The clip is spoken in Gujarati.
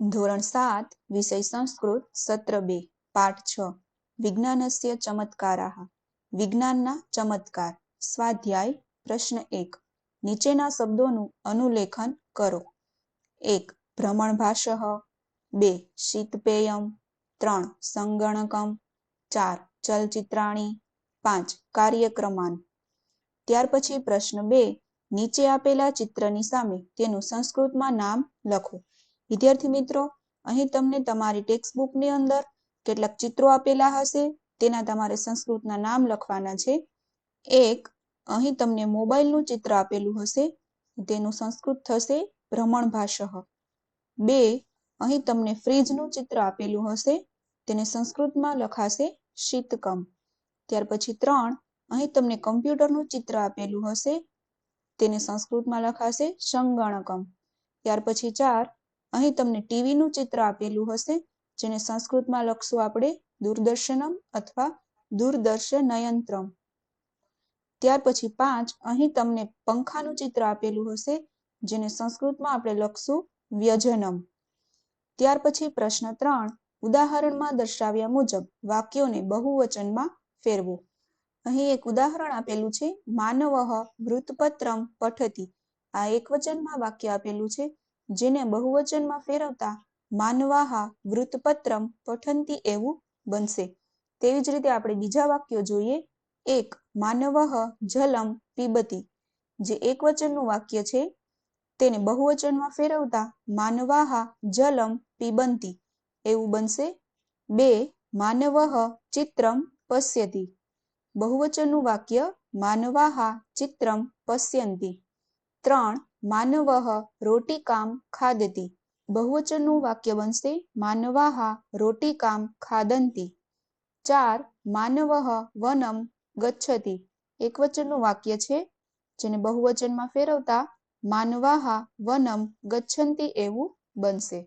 ધોરણ સાત, વિષય સંસ્કૃત, સત્ર બે, પાઠ છ. વિજ્ઞાનસ્ય ચમત્કારાહ. વિજ્ઞાનના ચમત્કાર. સ્વાધ્યાય, પ્રશ્ન એક. નીચેના શબ્દોનું અનુલેખન કરો. એક ભ્રમણભાષ બે, શીતપેયમ. ત્રણ, સંગણકમ. ચાર, ચલચિત્રાણી. પાંચ, કાર્યક્રમાન. ત્યાર પછી પ્રશ્ન બે. નીચે આપેલા ચિત્રની સામે તેનું સંસ્કૃતમાં નામ લખો. વિદ્યાર્થી મિત્રો, અહીં તમને તમારી ટેક્સ્ટબુકની અંદર કેટલાક ચિત્રો આપેલા હશે. તેના તમારે સંસ્કૃતના નામ લખવાના છે. એક, અહીં તમને મોબાઈલનું ચિત્ર આપેલું હશે. તેનું સંસ્કૃત થશે ભ્રમણભાષઃ બે, અહીં તમને ફ્રીજનું ચિત્ર આપેલું હશે. તેને સંસ્કૃતમાં લખાશે શીતકમ. ત્યાર પછી ત્રણ, અહીં તમને કમ્પ્યુટરનું ચિત્ર આપેલું હશે. તેને સંસ્કૃતમાં લખાશે સંગણકમ ત્યાર પછી ચાર અહીં તમને ટીવીનું ચિત્ર આપેલું હશે, જેને સંસ્કૃતમાં લખશું આપણે દૂરદર્શનમ અથવા દૂરદર્શનયંત્રમ. ત્યાર પછી પાંચ, અહીં તમને પંખાનું ચિત્ર આપેલું હશે, જેને સંસ્કૃતમાં આપણે લખશું વ્યજનમ. ત્યાર પછી પ્રશ્ન ત્રણ, ઉદાહરણમાં દર્શાવ્યા મુજબ વાક્યોને બહુવચનમાં ફેરવો. અહીં એક ઉદાહરણ આપેલું છે, માનવઃ વૃત્તપત્રમ પઠતી. આ એક વચનમાં વાક્ય આપેલું છે જેને બહુવચનમાં ફેરવતા માનવાહા વૃત્તપત્રમ પઠંતી એવું બનશે. તેવી જ રીતે આપણે બીજા વાક્યો જોઈએ. એક, માનવઃ જલમ પીબતી, જે એક વચનનું વાક્ય છે. તેને બહુવચનમાં ફેરવતા માનવાહા જલમ પીબંતી એવું બનશે. બે, માનવઃ ચિત્રમ પશ્યતી, બહુવચનનું વાક્ય માનવાહા ચિત્રમ પશ્યંતી. ત્રણ માનવઃ રોટિકામ ખાદતી. બહુવચનનું વાક્ય બનશે માનવા રોટિકામ ખાદંતી. ચાર, માનવઃ વનમ ગચ્છતી. એકવચનનું વાક્ય છે, જેને બહુવચનમાં ફેરવતા માનવાહા વનમ ગચ્છંતી એવું બનશે.